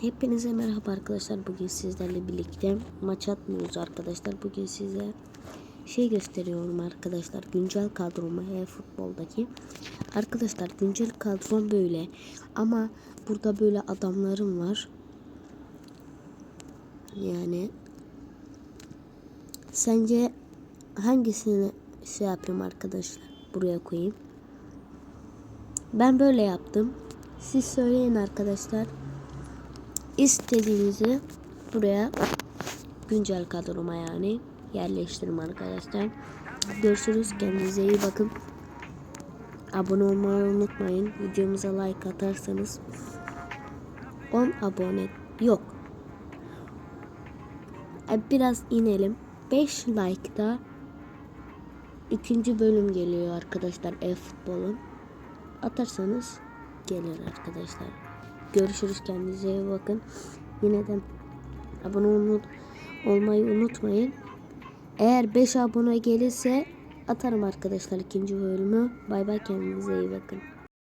Hepinize merhaba arkadaşlar. Bugün sizlerle birlikte maç atmıyoruz arkadaşlar. Bugün size şey gösteriyorum arkadaşlar. Güncel kadromu e-futboldaki. Arkadaşlar güncel kadrom böyle. Ama burada böyle adamlarım var. Yani sence hangisini şey yapayım arkadaşlar? Buraya koyayım. Ben böyle yaptım. Siz söyleyin arkadaşlar. İstediğinizi buraya güncel kadroma yani yerleştirin arkadaşlar. Görüşürüz. Kendinize iyi bakın. Abone olmayı unutmayın. Videomuza like atarsanız 10 abone yok. E, Biraz inelim. 5 like'da ikinci bölüm geliyor arkadaşlar e-futbolun. Atarsanız gelir arkadaşlar. Görüşürüz kendinize iyi bakın. Yine de abone olmayı, olmayı unutmayın. Eğer 5 abone gelirse atarım arkadaşlar ikinci bölümü. Bay bay kendinize iyi bakın.